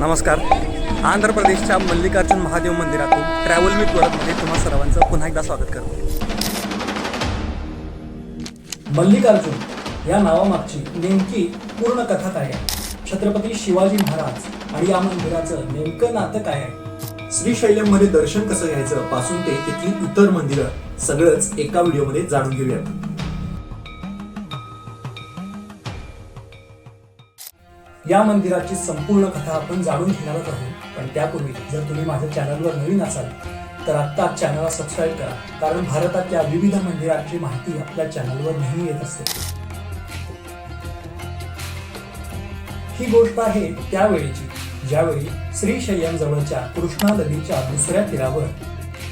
नमस्कार. आंध्र प्रदेशच्या मल्लिकार्जुन महादेव मंदिरातून ट्रॅव्हल विथ वरदमध्ये तुम्हा सर्वांचं पुन्हा एकदा स्वागत करतो. मल्लिकार्जुन या नावामागची नेमकी पूर्ण कथा काय आहे? छत्रपती शिवाजी महाराज आणि या मंदिराचं नेमकं नातं काय आहे? श्रीशैलममध्ये दर्शन कसं घ्यायचं पासून ते तिथली इतर मंदिरं सगळंच एका व्हिडिओमध्ये जाणून घेऊयात. या मंदिराची संपूर्ण कथा आपण जाणून घेणारच आहोत. पण त्यापूर्वी जर तुम्ही माझ्या चॅनलवर नवीन असाल तर आत्ता चॅनलला सबस्क्राईब करा. कारण भारतातल्या विविध मंदिरांची माहिती आपल्या चॅनलवर नेहमी येत असते. ही गोष्ट आहे त्यावेळीची. ज्यावेळी श्रीशैल्यम जवळच्या कृष्णा नदीच्या दुसऱ्या तीरावर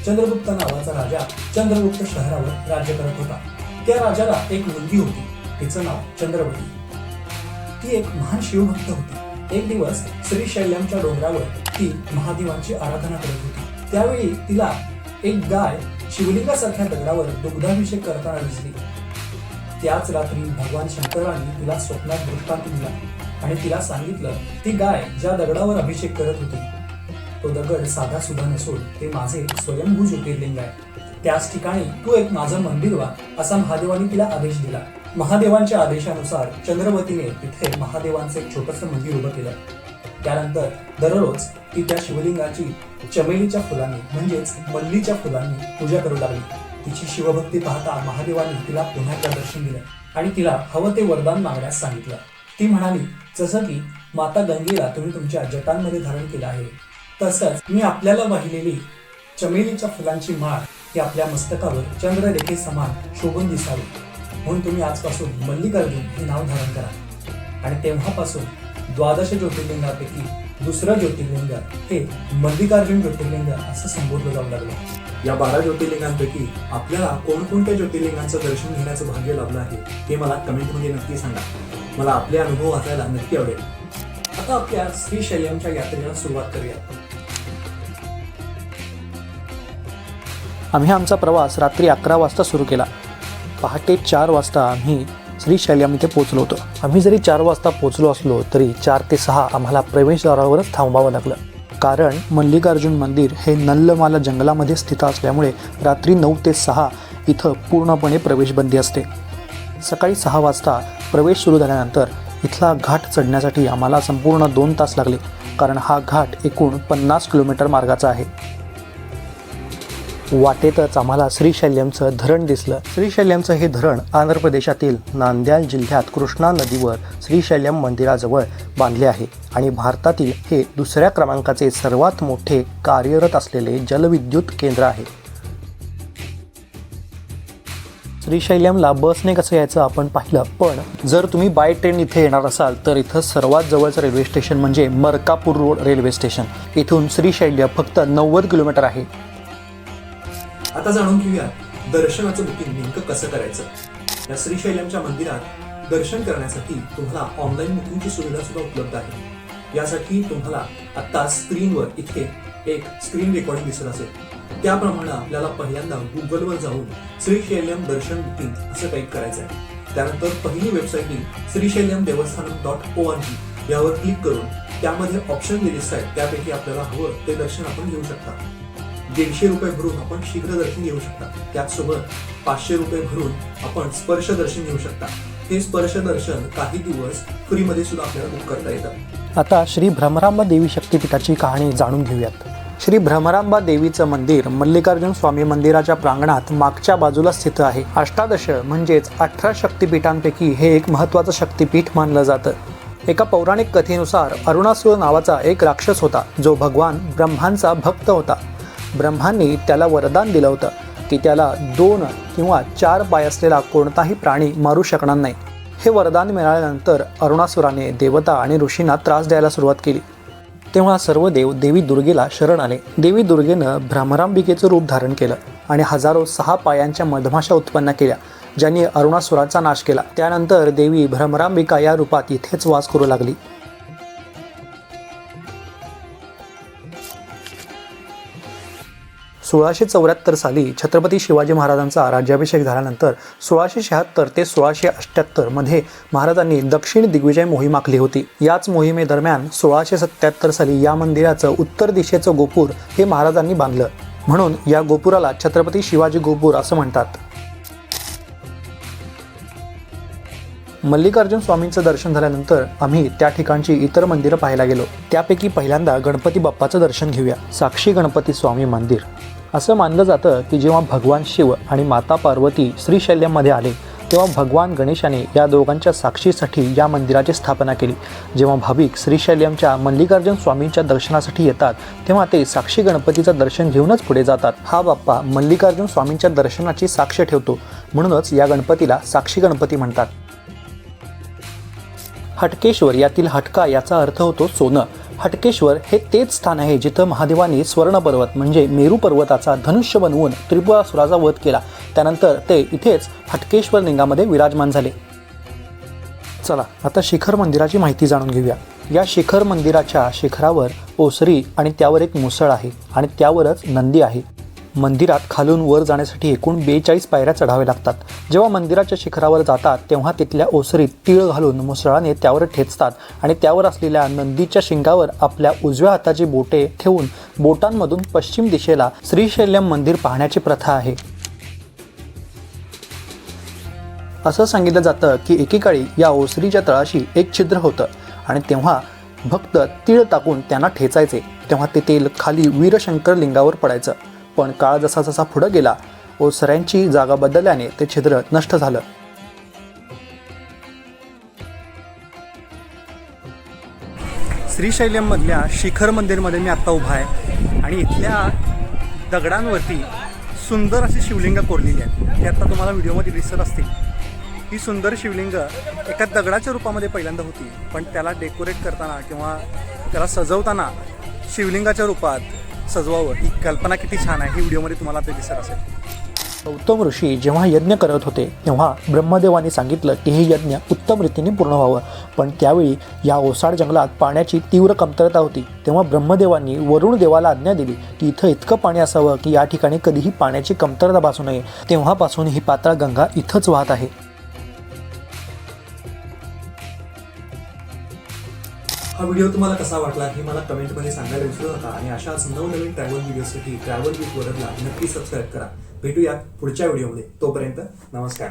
चंद्रगुप्त नावाचा राजा चंद्रगुप्त शहरावर राज्य करत होता. त्या राजाला एक मुलगी होती. तिचं नाव चंद्रवती. ती एक महान शिवभक्त होती. एक दिवस श्रीशैल्यमच्या डोंगरावर ती महादेवांची आराधना करत होती. त्यावेळी तिला एक गाय शिवलिंगासारख्या दगडावर दुग्धाभिषेक करताना दिसली. त्याच रात्री भगवान शंकरांनी तिला स्वप्नात दृष्टांत दिला आणि तिला सांगितलं ती गाय ज्या दगडावर अभिषेक करत होती तो दगड साधा सुद्धा नसून ते माझे स्वयंभू ज्योतिर्लिंग आहे. त्याच ठिकाणी तू एक माझं मंदिर वा असा महादेवाने तिला आदेश दिला. महादेवांच्या आदेशानुसार चंद्रवतीने तिथे महादेवांचं एक छोटस मंदिर उभं केलं. त्यानंतर दररोज ती त्या शिवलिंगाची चमेलीच्या फुलांनी म्हणजेच मल्लीच्या फुलांनी पूजा करू लागली. तिची शिवभक्ती पाहता महादेवाने तिला पुन्हा एकदा दर्शन दिलं आणि तिला हवं ते वरदान मागण्यास सांगितलं. ती म्हणाली जसं की माता गंगेला तुम्ही तुमच्या जटांमध्ये धारण केलं आहे तसंच मी आपल्याला वाहिलेली चमेलीच्या फुलांची माळ ही आपल्या मस्तकावर चंद्ररेखे समान शोभून दिसावी. म्हणून तुम्ही आजपासून मल्लिकार्जुन हे नाव धारण करा. आणि तेव्हापासून द्वादश ज्योतिर्लिंगापैकी दुसरं ज्योतिर्लिंग हे मल्लिकार्जुन ज्योतिर्लिंग असं संबोधलं जाऊ लागलं. या बारा ज्योतिर्लिंगांपैकी आपल्याला कोणकोणत्या ज्योतिर्लिंगांचं दर्शन घेण्याचं भाग्य लाभलं आहे हे मला कमेंटमध्ये नक्की सांगा. मला आपले अनुभव वाचायला नक्की आवडेल. आता आपल्या श्रीशैल्यमच्या यात्रेला सुरुवात करूया आम्ही आमचा प्रवास रात्री अकरा वाजता सुरू केला. पहाटे चार वाजता आम्ही श्रीशैल्यम इथे पोचलो होतो. आम्ही जरी चार वाजता पोचलो असलो तरी चार ते सहा आम्हाला प्रवेशद्वारावरच थांबावं लागलं. कारण मल्लिकार्जुन मंदिर हे नल्लमाला जंगलामध्ये स्थित असल्यामुळे रात्री नऊ ते सहा इथं पूर्णपणे प्रवेशबंदी असते. सकाळी सहा वाजता प्रवेश सुरू झाल्यानंतर इथला घाट चढण्यासाठी आम्हाला संपूर्ण दोन तास लागले. कारण हा घाट एकूण पन्नास किलोमीटर मार्गाचा आहे. वाटेतच आम्हाला श्रीशैल्यमचं धरण दिसलं. श्रीशैल्यमचं हे धरण आंध्र प्रदेशातील नांद्याल जिल्ह्यात कृष्णा नदीवर श्रीशैल्यम मंदिराजवळ बांधले आहे आणि भारतातील हे दुसऱ्या क्रमांकाचे सर्वात मोठे कार्यरत असलेले जलविद्युत केंद्र आहे. श्रीशैल्यमला बसने कसं यायचं आपण पाहिलं पण जर तुम्ही बाय ट्रेन इथे येणार असाल तर इथं सर्वात जवळचं रेल्वे स्टेशन म्हणजे मरकापूर रोड रेल्वे स्टेशन इथून श्रीशैल्य फक्त नव्वद किलोमीटर आहे. आता जाणून घेऊया दर्शनाचं बुकिंग नेमकं कसं करायचं. या श्रीशैलमच्या मंदिरात दर्शन करण्यासाठी तुम्हाला ऑनलाईन बुकिंगची सुविधा सुद्धा उपलब्ध आहे. यासाठी तुम्हाला आता स्क्रीनवर इथे एक स्क्रीन रेकॉर्डिंग दिसत असेल. त्याप्रमाणे आपल्याला पहिल्यांदा गुगलवर जाऊन श्रीशैल्यम दर्शन बुकिंग असं टाईप करायचं आहे. त्यानंतर पहिली वेबसाईट येईल Srisailam Devasthanam dot O R G यावर क्लिक करून त्यामध्ये ऑप्शन दिलेले आहेत. त्यापैकी आपल्याला हवं ते दर्शन आपण घेऊ शकता. दीडशे रुपये भरून आपण शीघ्र दर्शन घेऊ शकता. त्याचसोबत पाचशे रुपये भरून आपण स्पर्श दर्शन घेऊ शकता. हे स्पर्श दर्शन काही दिवस फ्रीमध्ये सुद्धा आपल्याला बुक करता येतं. आता श्री भ्रमरांबा देवी शक्तीपीठाची कहाणी जाणून घेऊयात. श्री भ्रमरांबा देवीचं मंदिर मल्लिकार्जुन स्वामी मंदिराच्या प्रांगणात मागच्या बाजूला स्थित आहे. अष्टादश म्हणजेच अठरा शक्तीपीठांपैकी हे एक महत्त्वाचं शक्तिपीठ मानलं जातं. एका पौराणिक कथेनुसार अरुणासुर नावाचा एक राक्षस होता जो भगवान ब्रह्मांचा भक्त होता. ब्रह्मांनी त्याला वरदान दिलं होतं. की त्याला दोन किंवा चार पाय असलेला कोणताही प्राणी मारू शकणार नाही. हे वरदान मिळाल्यानंतर अरुणासुराने देवता आणि ऋषींना त्रास द्यायला सुरुवात केली. तेव्हा सर्व देव देवी दुर्गेला शरण आले. देवी दुर्गेनं भ्रमरांबिकेचं रूप धारण केलं आणि हजारो सहा पायांच्या मधमाशा उत्पन्न केल्या ज्यांनी अरुणासुराचा नाश केला. त्यानंतर देवी भ्रमरांबिका या रूपात इथेच वास करू लागली. सोळाशे चौऱ्याहत्तर साली छत्रपती शिवाजी महाराजांचा राज्याभिषेक झाल्यानंतर सोळाशे शहात्तर ते सोळाशे अठ्ठ्याहत्तरमध्ये महाराजांनी दक्षिण दिग्विजय मोहीम आखली होती. याच मोहिमेदरम्यान सोळाशे सत्त्याहत्तर साली या मंदिराचं उत्तर दिशेचं गोपूर हे महाराजांनी बांधलं. म्हणून या गोपुराला छत्रपती शिवाजी गोपूर असं म्हणतात. मल्लिकार्जुन स्वामींचं दर्शन झाल्यानंतर आम्ही त्या ठिकाणची इतर मंदिरं पाहायला गेलो. त्यापैकी पहिल्यांदा गणपती बाप्पाचं दर्शन घेऊया. साक्षी गणपती स्वामी मंदिर. असं मानलं जातं की जेव्हा भगवान शिव आणि माता पार्वती श्रीशैल्यमध्ये आले तेव्हा भगवान गणेशाने या दोघांच्या साक्षीसाठी या मंदिराची स्थापना केली. जेव्हा भाविक श्रीशैल्यमच्या मल्लिकार्जुन स्वामींच्या दर्शनासाठी येतात तेव्हा ते साक्षी गणपतीचं दर्शन घेऊनच पुढे जातात. हा बाप्पा मल्लिकार्जुन स्वामींच्या दर्शनाची साक्ष ठेवतो म्हणूनच या गणपतीला साक्षी गणपती म्हणतात. हटकेश्वर यातील हटका याचा अर्थ होतो सोनं. हटकेश्वर हे तेच स्थान आहे जिथं महादेवाने स्वर्ण पर्वत म्हणजे मेरू पर्वताचा धनुष्य बनवून त्रिपुरासुराचा वध केला. त्यानंतर ते इथेच हटकेश्वर लिंगामध्ये विराजमान झाले. चला आता शिखर मंदिराची माहिती जाणून घेऊया. या शिखर मंदिराच्या शिखरावर ओसरी आणि त्यावर एक मुसळ आहे आणि त्यावरच नंदी आहे. मंदिरात खालून वर जाण्यासाठी एकूण बेचाळीस पायऱ्या चढाव्या लागतात. जेव्हा मंदिराच्या शिखरावर जातात तेव्हा तिथल्या ओसरीत तीळ घालून मुसळाने त्यावर ठेचतात आणि त्यावर असलेल्या नंदीच्या शिंगावर आपल्या उजव्या हाताची बोटे ठेवून बोटांमधून पश्चिम दिशेला श्रीशैल्यम मंदिर पाहण्याची प्रथा आहे. असं सांगितलं जातं की एकेकाळी या ओसरीच्या तळाशी एक छिद्र होतं आणि तेव्हा भक्त तीळ टाकून त्यांना ठेचायचे. तेव्हा ते तेल खाली वीरशंकर लिंगावर पडायचं. पण काळ जसा जसा पुढं गेला ओसऱ्यांची जागा बदलल्याने ते छिद्र नष्ट झालं. श्रीशैल्यमधल्या शिखर मंदिरमध्ये मी आत्ता उभा आहे आणि इथल्या दगडांवरती सुंदर अशी शिवलिंग कोरलेली आहेत. ते आत्ता तुम्हाला व्हिडिओमध्ये दिसत असतील. ही सुंदर शिवलिंग एका दगडाच्या रूपामध्ये पहिल्यांदा होती पण त्याला डेकोरेट करताना किंवा त्याला सजवताना शिवलिंगाच्या रूपात सजवावं. ही कल्पना किती छान आहे. ही व्हिडिओमध्ये तुम्हाला ते दिसत असेल. गौतम ऋषी जेव्हा यज्ञ करत होते तेव्हा ब्रह्मदेवाने सांगितलं की हे यज्ञ उत्तम रीतीने पूर्ण व्हावं. पण त्यावेळी या ओसाड जंगलात पाण्याची तीव्र कमतरता होती. तेव्हा ब्रह्मदेवांनी वरुण देवाला आज्ञा दिली की इथं इतकं पाणी असावं की या ठिकाणी कधीही पाण्याची कमतरता भासू नये. तेव्हापासून ही पात्रा गंगा इथंच वाहत आहे. हा व्हिडिओ तुम्हाला कसा वाटला हे मला कमेंटमध्ये सांगायला विसरू नका आणि अशाच नवनवीन ट्रॅव्हल व्हिडिओसाठी ट्रॅव्हल विथ वरदला नक्की सबस्क्राईब करा. भेटूया पुढच्या व्हिडिओमध्ये. तोपर्यंत नमस्कार.